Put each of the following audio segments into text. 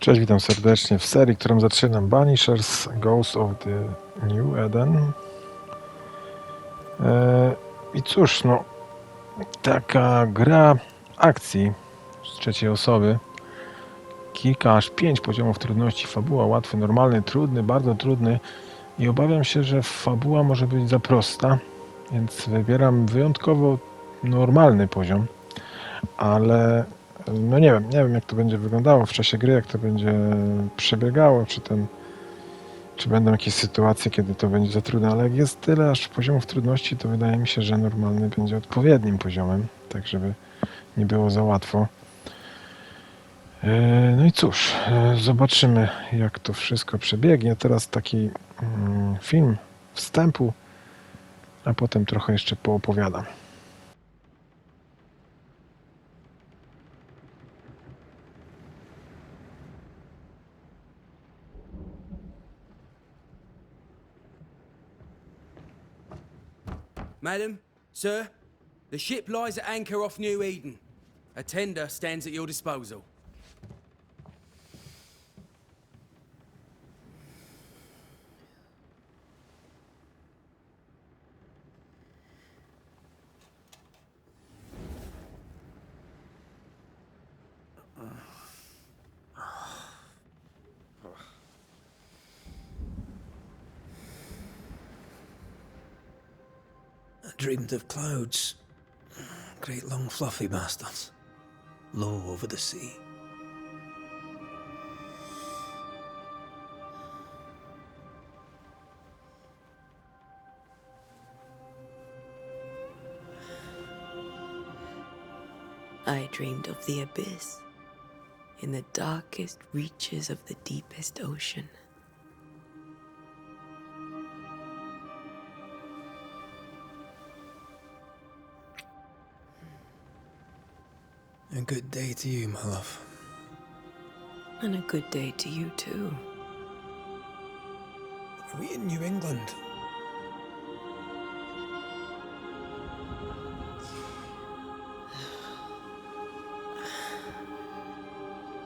Cześć, witam serdecznie w serii, którą zaczynam. Banishers Ghost of the New Eden. E, I cóż, no, taka gra akcji z trzeciej osoby. Kilka, aż pięć poziomów trudności. Fabuła łatwy, normalny, trudny, bardzo trudny. I obawiam się, że fabuła może być za prosta, więc wybieram wyjątkowo normalny poziom. Ale no nie wiem, nie wiem jak to będzie wyglądało w czasie gry, jak to będzie przebiegało, czy ten, czy będą jakieś sytuacje, kiedy to będzie za trudne, ale jak jest tyle aż poziomów trudności, to wydaje mi się, że normalny będzie odpowiednim poziomem, tak żeby nie było za łatwo. E, No i cóż, e, zobaczymy jak to wszystko przebiegnie. Teraz taki mm, film wstępu, a potem trochę jeszcze poopowiadam. Madam, sir, the ship lies at anchor off New Eden. A tender stands at your disposal. Of clouds. Great long fluffy bastards. Low over the sea. I dreamed of the abyss in the darkest reaches of the deepest ocean. A good day to you, my love. And a good day to you, too. Are we in New England?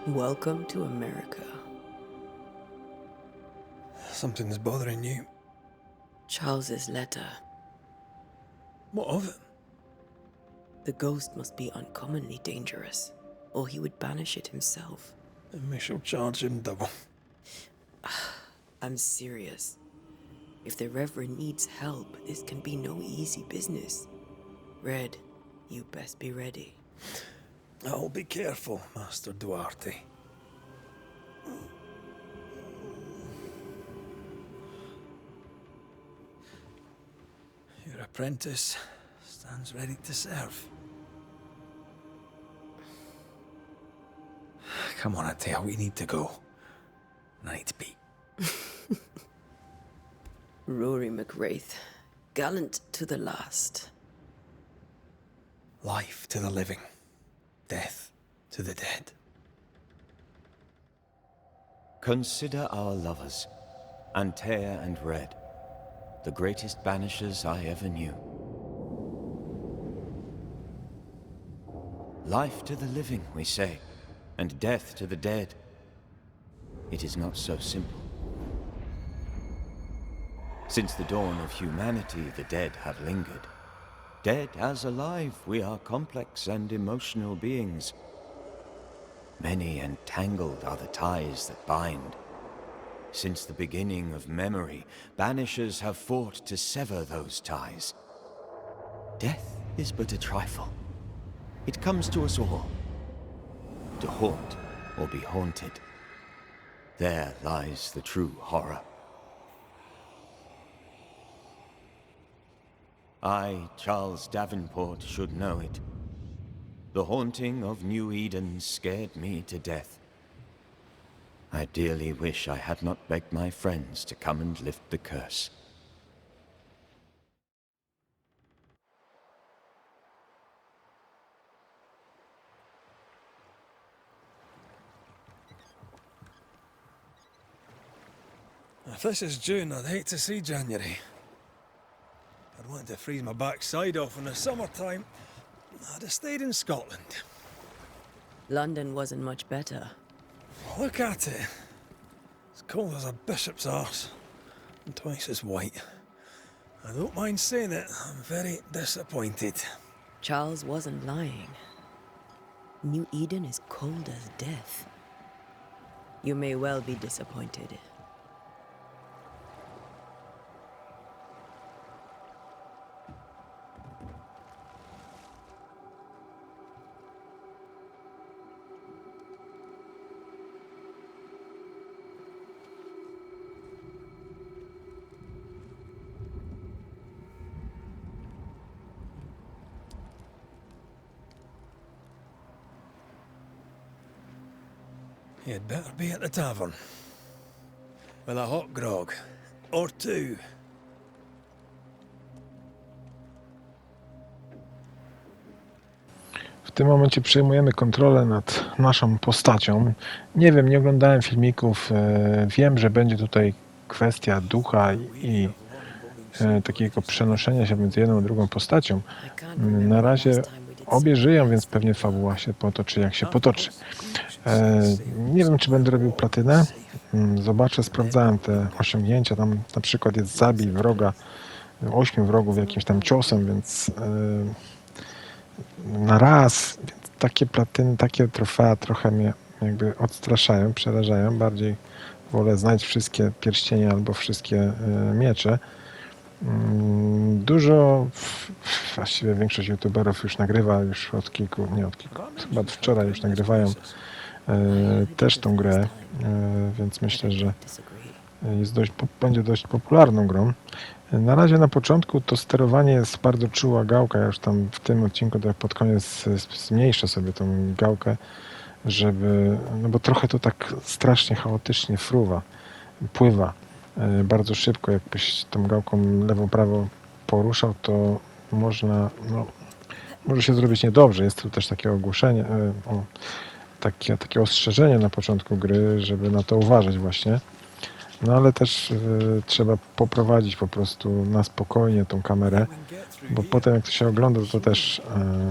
Welcome to America. Something's bothering you. Charles's letter. What of it? The ghost must be uncommonly dangerous, or he would banish it himself. And we shall charge him double. I'm serious. If the Reverend needs help, this can be no easy business. Red, you best be ready. I'll be careful, Master Duarte. Your apprentice stands ready to serve. Come on, Atea, we need to go. I need to be. Rory McWraith, gallant to the last. Life to the living, death to the dead. Consider our lovers, Antea and Red, the greatest banishers I ever knew. Life to the living, we say, and death to the dead. It is not so simple. Since the dawn of humanity, the dead have lingered. Dead as alive, we are complex and emotional beings. Many and tangled are the ties that bind. Since the beginning of memory, banishers have fought to sever those ties. Death is but a trifle. It comes to us all. To haunt or be haunted. There lies the true horror. I, Charles Davenport, should know it. The haunting of New Eden scared me to death. I dearly wish I had not begged my friends to come and lift the curse. If this is June, I'd hate to see January. I'd want to freeze my backside off in the summertime. I'd have stayed in Scotland. London wasn't much better. Look at it. It's cold as a bishop's arse, and twice as white. I don't mind saying it, I'm very disappointed. Charles wasn't lying. New Eden is cold as death. You may well be disappointed. You'd better be at the tavern. With a hot grog. Or two. W tym momencie przejmujemy kontrolę nad naszą postacią. Nie wiem, nie oglądałem filmików. e, Wiem, że będzie tutaj kwestia ducha i e, takiego przenoszenia się między jedną a drugą postacią. Na razie obie żyją, więc pewnie fabuła się potoczy jak się potoczy. E, nie wiem, czy będę robił platynę. Mm, Zobaczę, sprawdzałem te osiągnięcia. Tam na przykład jest zabij wroga, ośmiu wrogów jakimś tam ciosem, więc e, na raz. Więc takie platyny, takie trofea trochę mnie jakby odstraszają, przerażają. Bardziej wolę znać wszystkie pierścienie albo wszystkie e, miecze. Mm, Dużo, właściwie większość youtuberów już nagrywa już od kilku, nie od kilku, chyba od wczoraj już nagrywają też tą grę, e, więc myślę, że jest dość, będzie dość popularną grą. Na razie na początku to sterowanie jest bardzo czuła gałka. Ja już tam w tym odcinku tak pod koniec zmniejszę sobie tą gałkę, żeby, no bo trochę to tak strasznie chaotycznie fruwa, pływa e, bardzo szybko. Jakbyś tą gałką lewą, prawą poruszał, to można, no, może się zrobić niedobrze. Jest tu też takie ogłoszenie, e, o, takie, takie ostrzeżenie na początku gry, żeby na to uważać właśnie. No ale też y, trzeba poprowadzić po prostu na spokojnie tą kamerę, bo potem jak to się ogląda, to też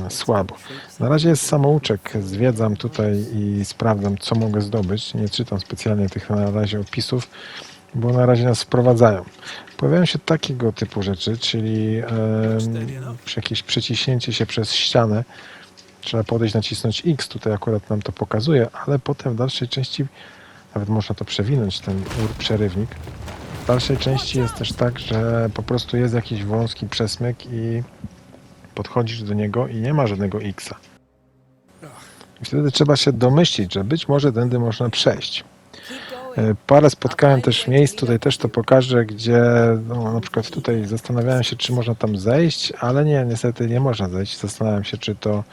e, słabo. Na razie jest samouczek, zwiedzam tutaj i sprawdzam, co mogę zdobyć. Nie czytam specjalnie tych na razie opisów, bo na razie nas wprowadzają. Pojawiają się takiego typu rzeczy, czyli e, jakieś przeciśnięcie się przez ścianę. Trzeba podejść, nacisnąć X, tutaj akurat nam to pokazuje, ale potem w dalszej części nawet można to przewinąć, ten przerywnik. W dalszej części jest też tak, że po prostu jest jakiś wąski przesmyk i podchodzisz do niego i nie ma żadnego X-a. I wtedy trzeba się domyślić, że być może tędy można przejść. E, Parę spotkałem też miejsc, tutaj też to pokażę, gdzie no, na przykład tutaj zastanawiałem się, czy można tam zejść, ale nie, niestety nie można zejść. Zastanawiam się, czy to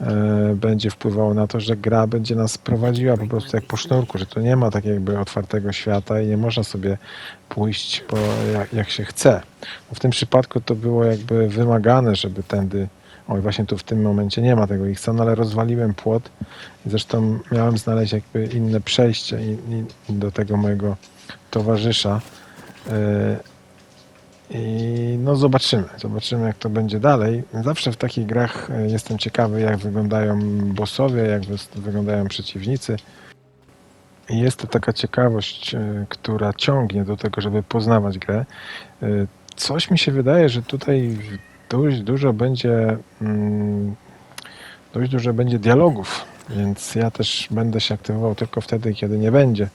e, będzie wpływało na to, że gra będzie nas prowadziła po prostu jak po sznurku, że to nie ma tak jakby otwartego świata i nie można sobie pójść po, jak, jak się chce. W tym przypadku to było jakby wymagane, żeby tędy Oj, właśnie tu w tym momencie nie ma tego ich no ale rozwaliłem płot zresztą miałem znaleźć jakby inne przejście i, i, do tego mojego towarzysza. Yy, I no zobaczymy, zobaczymy jak to będzie dalej. Zawsze w takich grach e, jestem ciekawy jak wyglądają bossowie, jak wyglądają przeciwnicy. I jest to taka ciekawość, e, która ciągnie do tego, żeby poznawać grę. E, Coś mi się wydaje, że tutaj dość dużo będzie mm, dość dużo będzie dialogów, więc ja też będę się aktywował tylko wtedy, kiedy nie będzie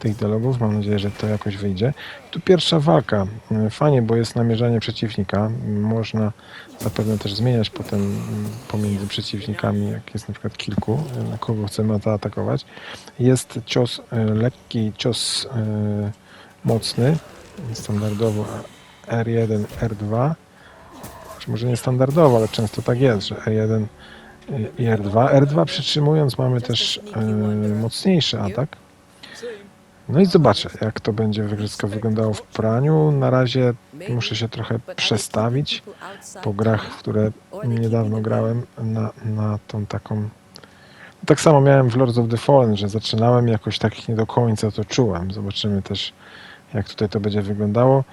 tych dialogów. Mam nadzieję, że to jakoś wyjdzie. Tu pierwsza walka. Mm, Fajnie, bo jest namierzanie przeciwnika. Można zapewne też zmieniać potem mm, pomiędzy przeciwnikami, jak jest na przykład kilku, y, na kogo chcemy zaatakować. Jest cios y, lekki, cios y, mocny, standardowo R1, R2 czy może nie standardowo, ale często tak jest, że R1 i R2. R2 przytrzymując mamy też e, mocniejszy atak. No i zobaczę, jak to będzie wszystko wyglądało w praniu. Na razie muszę się trochę przestawić po grach, które niedawno grałem na, na tą taką... Tak samo miałem w Lords of the Fallen, że zaczynałem jakoś tak nie do końca to czułem. Zobaczymy też, jak tutaj to będzie wyglądało.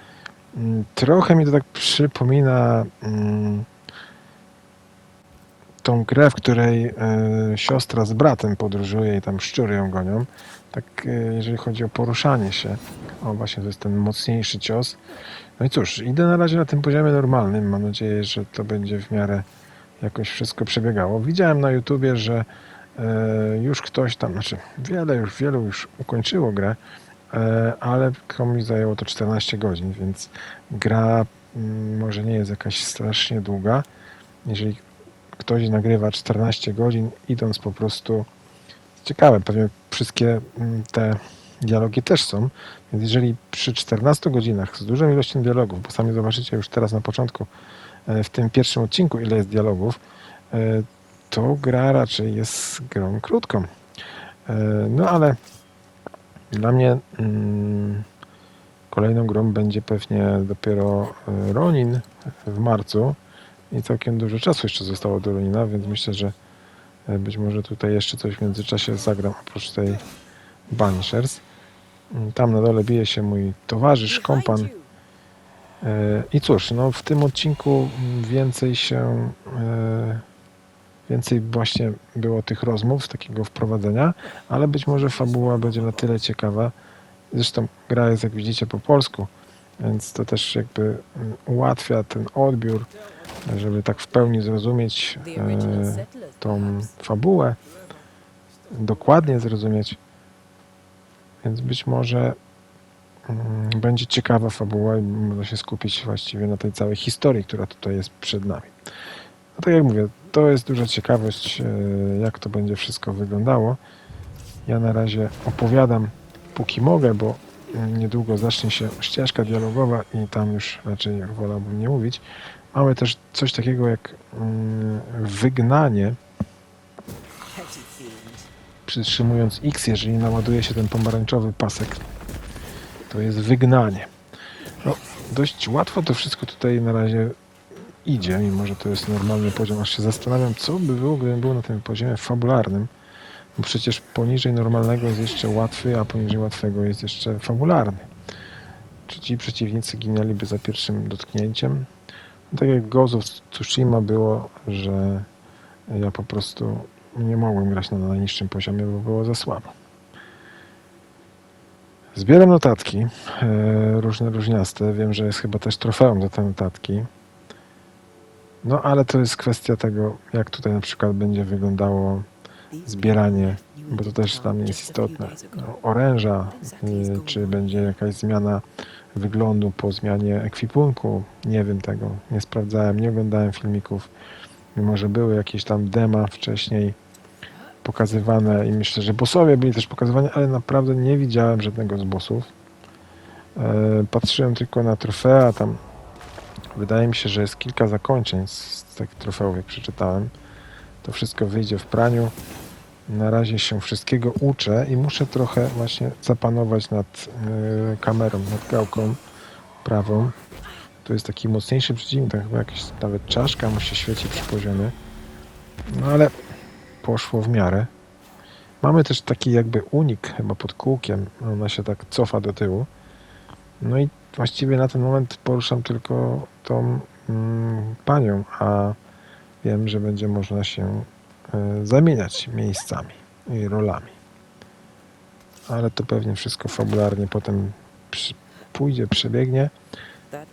Mm, Trochę mi to tak przypomina mm, tą grę, w której e, siostra z bratem podróżuje i tam szczury ją gonią. Tak, e, jeżeli chodzi o poruszanie się. O, właśnie to jest ten mocniejszy cios. No i cóż, idę na razie na tym poziomie normalnym. Mam nadzieję, że to będzie w miarę jakoś wszystko przebiegało. Widziałem na YouTubie, że e, już ktoś tam, znaczy wiele już, wielu już ukończyło grę, ale komuś zajęło to 14 godzin, więc gra mm, może nie jest jakaś strasznie długa. Jeżeli ktoś nagrywa 14 godzin, idąc po prostu. Ciekawe, pewnie wszystkie mm, te dialogi też są. Więc jeżeli przy 14 godzinach z dużą ilością dialogów, bo sami zobaczycie już teraz na początku, e, w tym pierwszym odcinku, ile jest dialogów, e, to gra raczej jest grą krótką. E, No ale dla mnie mm, kolejną grą będzie pewnie dopiero e, Ronin w marcu i całkiem dużo czasu jeszcze zostało do Ronina, więc myślę, że e, być może tutaj jeszcze coś w międzyczasie zagram oprócz tej Banishers. Mm, Tam na dole bije się mój towarzysz, kompan. E, I cóż, no w tym odcinku więcej się więcej właśnie było tych rozmów, takiego wprowadzenia, ale być może fabuła będzie na tyle ciekawa. Zresztą gra jest, jak widzicie, po polsku, więc to też jakby mm, ułatwia ten odbiór, żeby tak w pełni zrozumieć e, tą fabułę, dokładnie zrozumieć. Więc być może mm, będzie ciekawa fabuła i można się skupić właściwie na tej całej historii, która tutaj jest przed nami. No tak jak mówię, to jest duża ciekawość, e, jak to będzie wszystko wyglądało. Ja na razie opowiadam póki mogę, bo mm, niedługo zacznie się ścieżka dialogowa i tam już raczej wolałbym nie mówić. Mamy też coś takiego jak mm, wygnanie, przytrzymując X, jeżeli naładuje się ten pomarańczowy pasek, to jest wygnanie. No, dość łatwo to wszystko tutaj na razie idzie, mimo że to jest normalny poziom. Aż się zastanawiam, co by było, gdybym był na tym poziomie fabularnym. Bo przecież poniżej normalnego jest jeszcze łatwy, a poniżej łatwego jest jeszcze fabularny. Czy ci przeciwnicy ginęliby za pierwszym dotknięciem? No, tak jak of Tsushima było, że ja po prostu nie mogłem grać na najniższym poziomie, bo było za słabo. Zbieram notatki, e, różne, różniaste. Wiem, że jest chyba też trofeum za te notatki. No, ale to jest kwestia tego, jak tutaj na przykład będzie wyglądało zbieranie, bo to też mnie jest istotne. No, oręża, y, czy będzie jakaś zmiana wyglądu po zmianie ekwipunku, nie wiem tego, nie sprawdzałem, nie oglądałem filmików, mimo że były jakieś tam dema wcześniej pokazywane i myślę, że bossowie byli też pokazywani, ale naprawdę nie widziałem żadnego z bossów. E, Patrzyłem tylko na trofea, tam wydaje mi się, że jest kilka zakończeń z, tych trofeów, jak przeczytałem. To wszystko wyjdzie w praniu. Na razie się wszystkiego uczę i muszę trochę właśnie zapanować nad e, kamerą, nad gałką prawą. To jest taki mocniejszy przeciwnik, tam chyba jakaś nawet czaszka mu się świeci przy poziomie. No ale poszło w miarę. Mamy też taki jakby unik chyba pod kółkiem. Ona się tak cofa do tyłu. No i właściwie na ten moment poruszam tylko tą mm, panią, a wiem, że będzie można się e, zamieniać miejscami i rolami. Ale to pewnie wszystko fabularnie potem pójdzie, przebiegnie.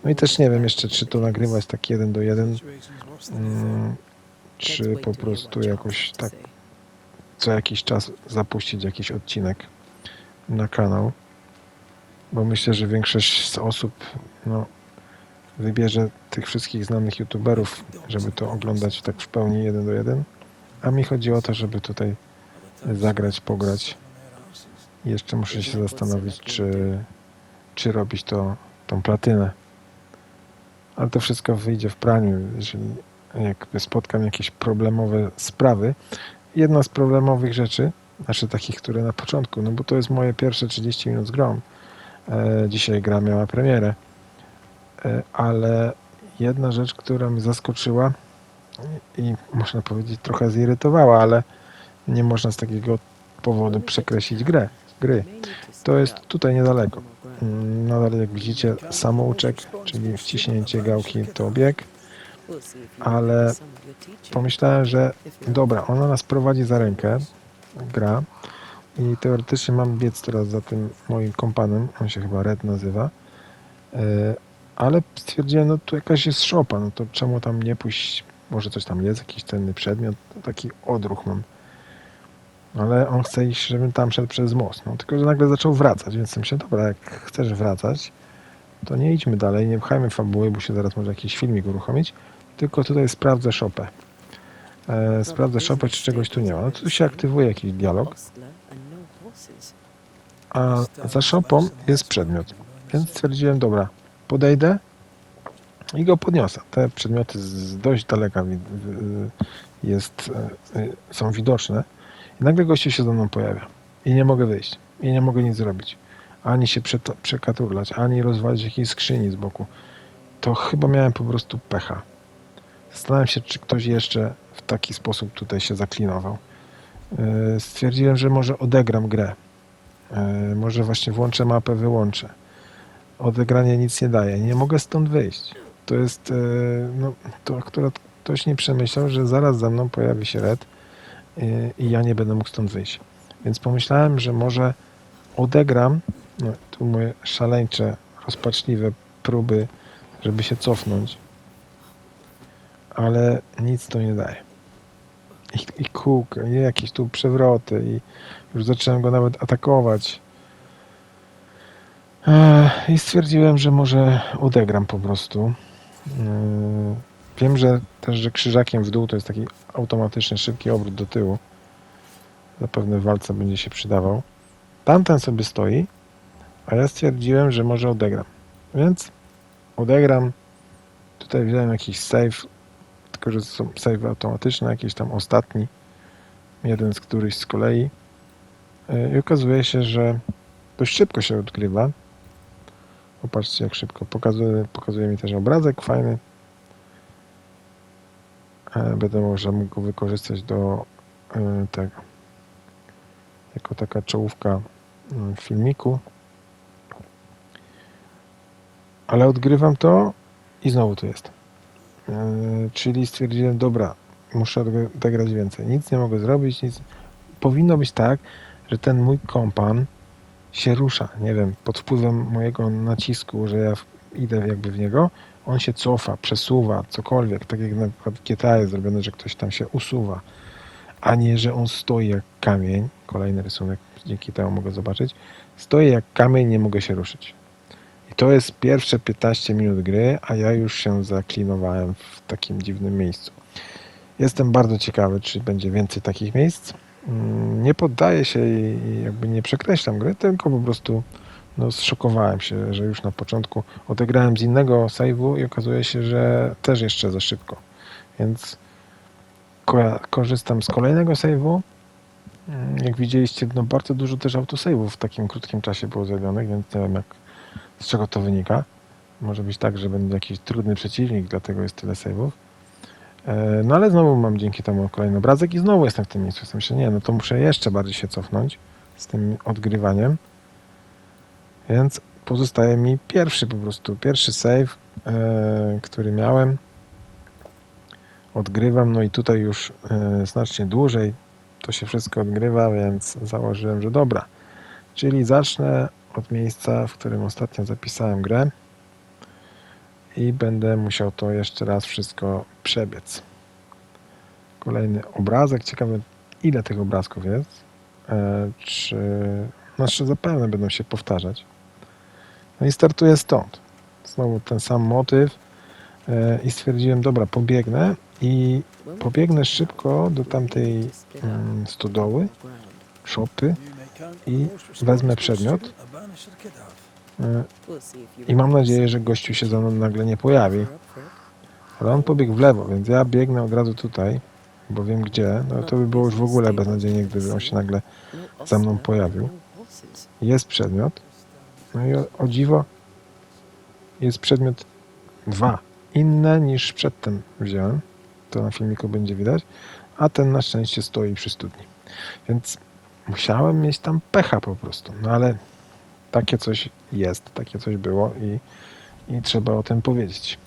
No i też nie wiem jeszcze, czy to nagrywać tak jeden do jeden, mm, czy po prostu jakoś tak co jakiś czas zapuścić jakiś odcinek na kanał. Bo myślę, że większość z osób no, wybierze tych wszystkich znanych youtuberów, żeby to oglądać tak w pełni jeden do jeden. A mi chodzi o to, żeby tutaj zagrać, pograć. Jeszcze muszę się zastanowić, czy, czy robić to tą platynę. Ale to wszystko wyjdzie w praniu, jeżeli jakby spotkam jakieś problemowe sprawy. Jedna z problemowych rzeczy, znaczy takich, które na początku, no bo to jest moje pierwsze 30 minut z grą. E, dzisiaj gra miała premierę. E, ale jedna rzecz, która mnie zaskoczyła i, można powiedzieć trochę zirytowała, ale nie można z takiego powodu przekreślić grę, gry. To jest tutaj niedaleko. Nadal jak widzicie samouczek, czyli wciśnięcie gałki to bieg. Ale. Pomyślałem, że dobra, ona nas prowadzi za rękę, gra i teoretycznie mam biec teraz za tym moim kompanem, on się chyba Red nazywa, e, ale stwierdziłem, no tu jakaś jest szopa, no to czemu tam nie pójść, może coś tam jest, jakiś cenny przedmiot, no taki odruch mam. Ale on chce iść, żebym tam szedł przez most, no tylko, że nagle zaczął wracać, więc myślę, dobra, jak chcesz wracać, to nie idźmy dalej, nie pchajmy fabuły, bo się zaraz może jakiś filmik uruchomić, tylko tutaj sprawdzę szopę. E, sprawdzę szopę, czy czegoś tu nie ma. No tu się aktywuje jakiś dialog, a za szopą jest przedmiot. Więc stwierdziłem, dobra, podejdę i go podniosę. Te przedmioty z dość daleka w- jest, e, e, są widoczne. I nagle gościu się ze mną pojawia. I nie mogę wyjść. I nie mogę nic zrobić. Ani się przekaturlać, ani rozwalić jakiejś skrzyni z boku. To chyba miałem po prostu pecha. Zastanawiam się, czy ktoś jeszcze w taki sposób tutaj się zaklinował. Stwierdziłem, że może odegram grę. Może właśnie włączę mapę, wyłączę. Odegranie nic nie daje. Nie mogę stąd wyjść. To jest, e, no, to akurat ktoś nie przemyślał, że zaraz za mną pojawi się Red e, i ja nie będę mógł stąd wyjść. Więc pomyślałem, że może odegram no, tu moje szaleńcze, rozpaczliwe próby, żeby się cofnąć, ale nic to nie daje. I, i kółka, i jakieś tu przewroty i już zacząłem go nawet atakować. I stwierdziłem, że może odegram po prostu. Wiem, że też, że krzyżakiem w dół to jest taki automatyczny, szybki obrót do tyłu. Zapewne w walce będzie się przydawał. Tamten sobie stoi, a ja stwierdziłem, że może odegram. Więc odegram. Tutaj wziąłem jakiś save, tylko że są save automatyczne, jakiś tam ostatni. Jeden z któryś z kolei. I okazuje się, że dość szybko się odgrywa. Popatrzcie jak szybko. Pokazuje, pokazuje mi też obrazek fajny. E, Będę może mógł go wykorzystać do e, tego. Jako taka czołówka mm, filmiku. Ale odgrywam to i znowu tu jest. E, Czyli stwierdziłem, dobra, muszę odegrać więcej. Nic nie mogę zrobić, nic. Powinno być tak, że ten mój kompan się rusza, nie wiem, pod wpływem mojego nacisku, że ja idę jakby w niego, on się cofa, przesuwa, cokolwiek, tak jak na przykład GTA jest zrobione, że ktoś tam się usuwa, a nie, że on stoi jak kamień, kolejny rysunek, dzięki temu mogę zobaczyć, stoi jak kamień, nie mogę się ruszyć. I to jest pierwsze 15 minut gry, a ja już się zaklinowałem w takim dziwnym miejscu. Jestem bardzo ciekawy, czy będzie więcej takich miejsc. Mm, Nie poddaję się i jakby nie przekreślam gry, tylko po prostu no, zszokowałem się, że już na początku odegrałem z innego save'u i okazuje się, że też jeszcze za szybko. Więc ko- korzystam z kolejnego save'u. Mm, Jak widzieliście, no bardzo dużo też autosave'ów w takim krótkim czasie było zrobionych, więc nie wiem jak, z czego to wynika. Może być tak, że będzie jakiś trudny przeciwnik, dlatego jest tyle save'ów. E, No ale znowu mam dzięki temu kolejny obrazek i znowu jestem w tym miejscu. Myślę, nie, no to muszę jeszcze bardziej się cofnąć z tym odgrywaniem. Więc pozostaje mi pierwszy po prostu, pierwszy save, e, który miałem. Odgrywam, no i tutaj już e, znacznie dłużej to się wszystko odgrywa, więc założyłem, że dobra. Czyli zacznę od miejsca, w którym ostatnio zapisałem grę i będę musiał to jeszcze raz wszystko przebiec. Kolejny obrazek. Ciekawe, ile tych obrazków jest. E, czy. Znaczy, zapewne będą się powtarzać. No i startuję stąd. Znowu ten sam motyw. E, I stwierdziłem, dobra, pobiegnę i pobiegnę szybko do tamtej mm, stodoły, szopy i wezmę przedmiot. I mam nadzieję, że gościu się za mną nagle nie pojawi. Ale on pobiegł w lewo, więc ja biegnę od razu tutaj, bo wiem gdzie. No to by było już w ogóle beznadziejnie, gdyby on się nagle za mną pojawił. Jest przedmiot. No i o, o dziwo jest przedmiot dwa. Inne niż przedtem wziąłem. To na filmiku będzie widać. A ten na szczęście stoi przy studni. Więc musiałem mieć tam pecha po prostu. No ale takie coś jest, takie coś było i, i trzeba o tym powiedzieć.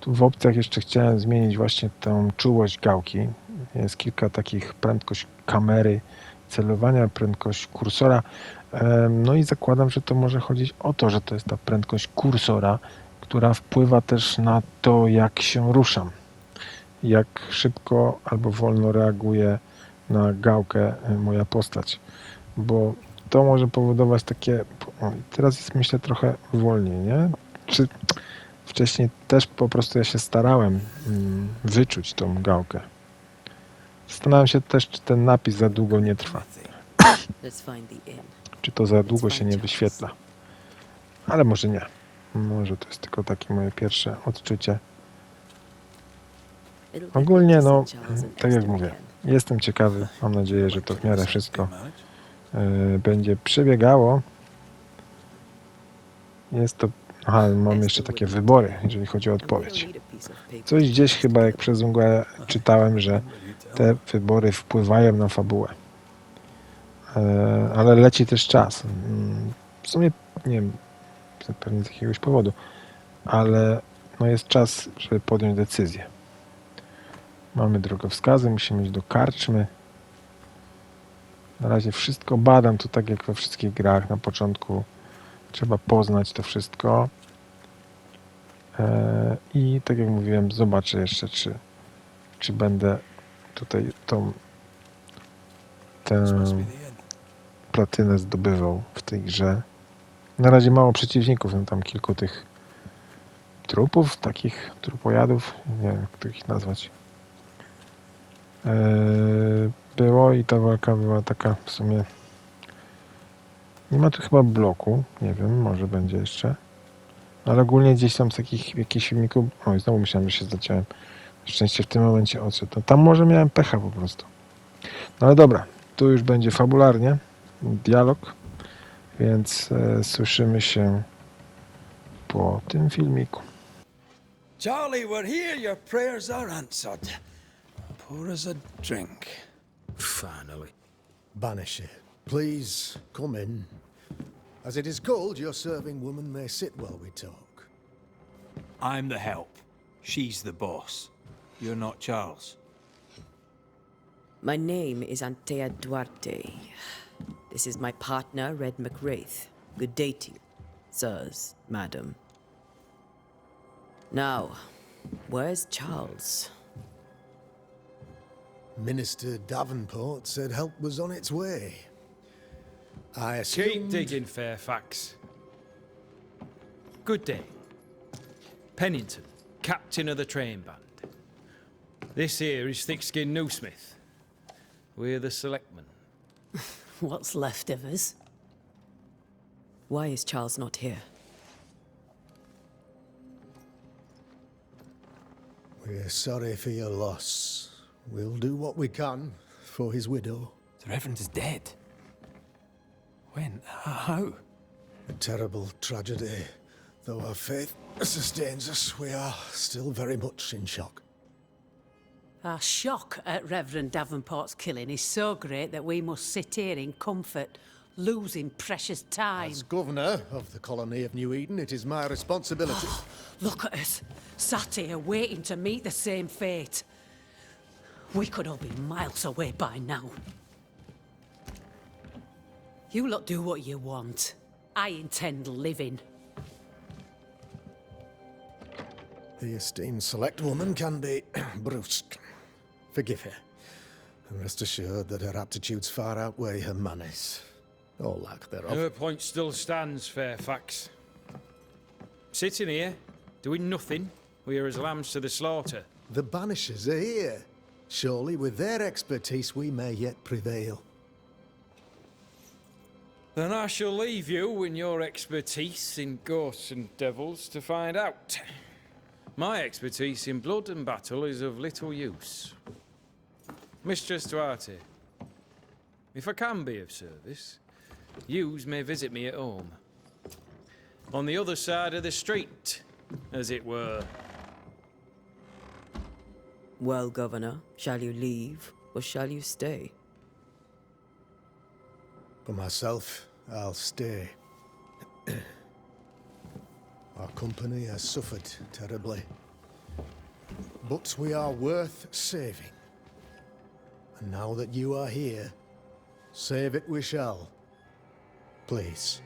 Tu w opcjach jeszcze chciałem zmienić właśnie tą czułość gałki. Jest kilka takich prędkość kamery, celowania, prędkość kursora. No i zakładam, że to może chodzić o to, że to jest ta prędkość kursora, która wpływa też na to, jak się ruszam. Jak szybko albo wolno reaguje na gałkę y, moja postać. Bo to może powodować takie. O, teraz jest myślę trochę wolniej, nie? Czy wcześniej też po prostu ja się starałem mm, wyczuć tą gałkę. Zastanawiam się też, czy ten napis za długo nie trwa. Czy to za długo się nie wyświetla. Ale może nie. Może to jest tylko takie moje pierwsze odczucie. Ogólnie, no, tak jak mówię, jestem ciekawy. Mam nadzieję, że to w miarę wszystko będzie przebiegało. Jest to. Aha, mam jeszcze takie wybory, jeżeli chodzi o odpowiedź. Coś gdzieś chyba jak przez mgłę czytałem, że te wybory wpływają na fabułę. E, Ale leci też czas. Mm, W sumie nie wiem, pewnie z jakiegoś powodu, ale no jest czas, żeby podjąć decyzję. Mamy drogowskazy, musimy iść do karczmy. Na razie wszystko badam, to tak jak we wszystkich grach na początku trzeba poznać to wszystko. E, I tak jak mówiłem, zobaczę jeszcze, czy, czy będę tutaj tą tę platynę zdobywał w tej grze. Na razie mało przeciwników, no tam kilku tych trupów, takich trupojadów, nie wiem jak to ich nazwać. E, było i ta walka była taka w sumie. Nie ma tu chyba bloku, nie wiem, może będzie jeszcze. Ale ogólnie gdzieś tam z takich jakichś filmików. Oj, znowu myślałem, że się zaciąłem. Szczęście w tym momencie odszedł. No, tam może miałem pecha po prostu. No ale dobra, tu już będzie fabularnie dialog, więc e, słyszymy się po tym filmiku. Charlie, we're here. Your prayers are answered. Pour us a drink. Finally. Banisher, please come in. As it is cold, your serving woman may sit while we talk. I'm the help. She's the boss. You're not Charles. My name is Antea Duarte. This is my partner, Red McWraith. Good day to you, sirs, madam. Now, where's Charles? Minister Davenport said help was on its way. I Keep digging, Fairfax. Good day. Pennington, captain of the train band. This here is Thickskin Newsmith. We're the selectmen. What's left of us? Why is Charles not here? We're sorry for your loss. We'll do what we can for his widow. The Reverend is dead. When? Uh, how? A terrible tragedy. Though our faith sustains us, we are still very much in shock. Our shock at Reverend Davenport's killing is so great that we must sit here in comfort, losing precious time. As governor of the colony of New Eden, it is my responsibility. Oh, look at us, sat here waiting to meet the same fate. We could all be miles away by now. You lot do what you want. I intend living. The esteemed select woman can be brusque. Forgive her. And rest assured that her aptitudes far outweigh her manners. Or lack thereof. Her point still stands, Fairfax. Sitting here, doing nothing, we're as lambs to the slaughter. The banishers are here. Surely, with their expertise, we may yet prevail. Then I shall leave you and your expertise in ghosts and devils to find out. My expertise in blood and battle is of little use. Mistress Duarte, if I can be of service, yous may visit me at home. On the other side of the street, as it were. Well, Governor, shall you leave or shall you stay? For myself, I'll stay. Our company has suffered terribly. But we are worth saving. And now that you are here, save it we shall. Please,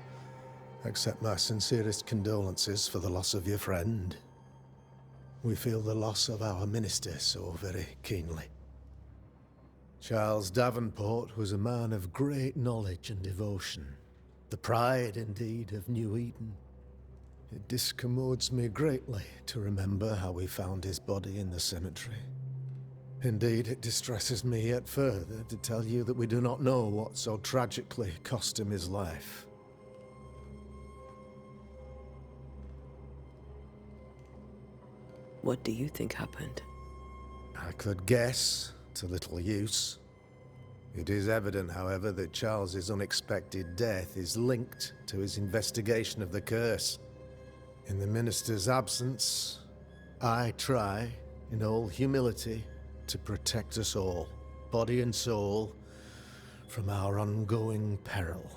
accept my sincerest condolences for the loss of your friend. We feel the loss of our minister so very keenly. Charles Davenport was a man of great knowledge and devotion, the pride indeed of New Eden. It discommodes me greatly to remember how we found his body in the cemetery. Indeed, it distresses me yet further to tell you that we do not know what so tragically cost him his life. What do you think happened? I could guess, to little use. It is evident, however, that Charles's unexpected death is linked to his investigation of the curse. In the minister's absence, I try, in all humility, to protect us all, body and soul, from our ongoing peril.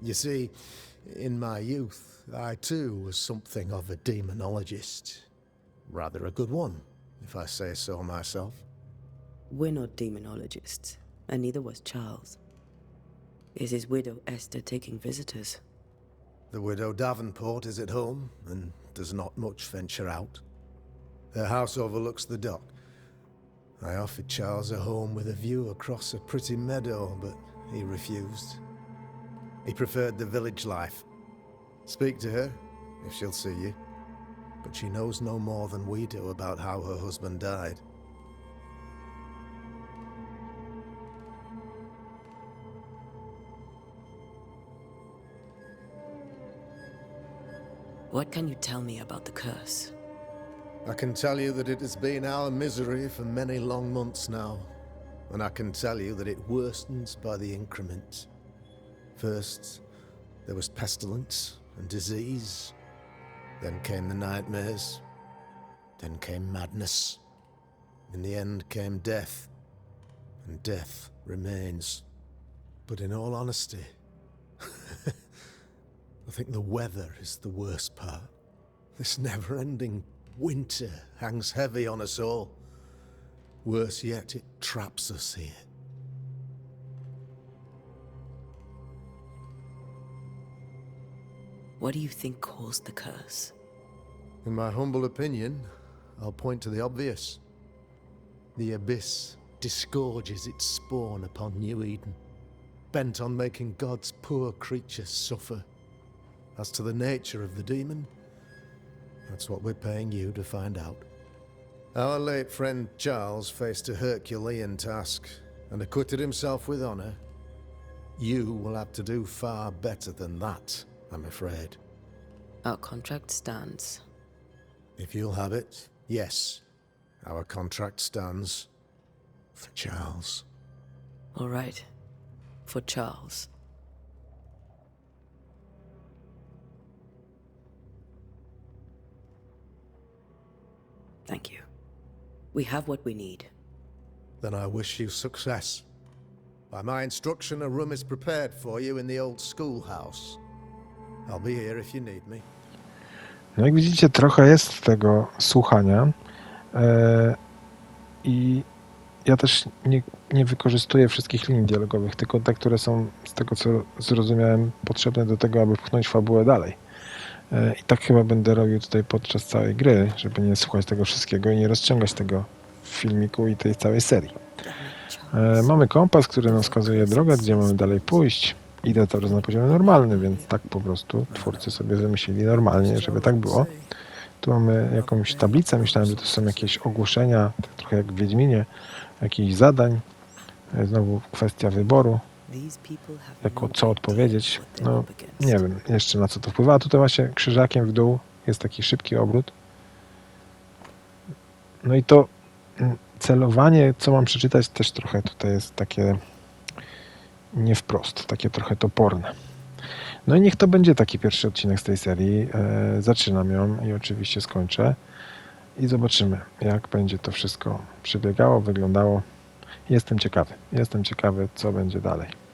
You see, in my youth, I too was something of a demonologist. Rather a good one, if I say so myself. We're not demonologists, and neither was Charles. Is his widow Esther taking visitors? The widow Davenport is at home and does not much venture out. Her house overlooks the dock. I offered Charles a home with a view across a pretty meadow, but he refused. He preferred the village life. Speak to her, if she'll see you. But she knows no more than we do about how her husband died. What can you tell me about the curse? I can tell you that it has been our misery for many long months now, and I can tell you that it worsens by the increment. First, there was pestilence and disease, then came the nightmares, then came madness. In the end came death, and death remains. But in all honesty, I think the weather is the worst part. This never ending winter hangs heavy on us all. Worse yet, it traps us here. What do you think caused the curse? In my humble opinion, I'll point to the obvious. The abyss disgorges its spawn upon New Eden, bent on making God's poor creatures suffer. As to the nature of the demon, that's what we're paying you to find out. Our late friend Charles faced a Herculean task and acquitted himself with honor. You will have to do far better than that, I'm afraid. Our contract stands. If you'll have it, yes. Our contract stands for Charles. All right. For Charles. Thank you. We have what we need. Then I wish you success. By my instruction, a room is prepared for you in the old schoolhouse. No jak widzicie, trochę jest tego słuchania. E, I ja też nie, nie wykorzystuję wszystkich linii dialogowych, tylko te, które są, z tego co zrozumiałem, potrzebne do tego, aby pchnąć fabułę dalej. E, I tak chyba będę robił tutaj podczas całej gry, żeby nie słuchać tego wszystkiego i nie rozciągać tego w filmiku i tej całej serii. E, mamy kompas, który nam wskazuje drogę, gdzie mamy dalej pójść. Idę teraz na poziomie normalnym, więc tak po prostu twórcy sobie wymyślili normalnie, żeby tak było. Tu mamy jakąś tablicę, myślałem, że to są jakieś ogłoszenia, tak trochę jak w Wiedźminie, jakichś zadań. Znowu kwestia wyboru, jako co odpowiedzieć. No, nie wiem jeszcze na co to wpływa. A tutaj właśnie krzyżakiem w dół jest taki szybki obrót. No i to mm, celowanie, co mam przeczytać, też trochę tutaj jest takie nie wprost, takie trochę toporne. No i niech to będzie taki pierwszy odcinek z tej serii. E, zaczynam ją i oczywiście skończę. I zobaczymy, jak będzie to wszystko przebiegało, wyglądało. Jestem ciekawy. Jestem ciekawy, co będzie dalej.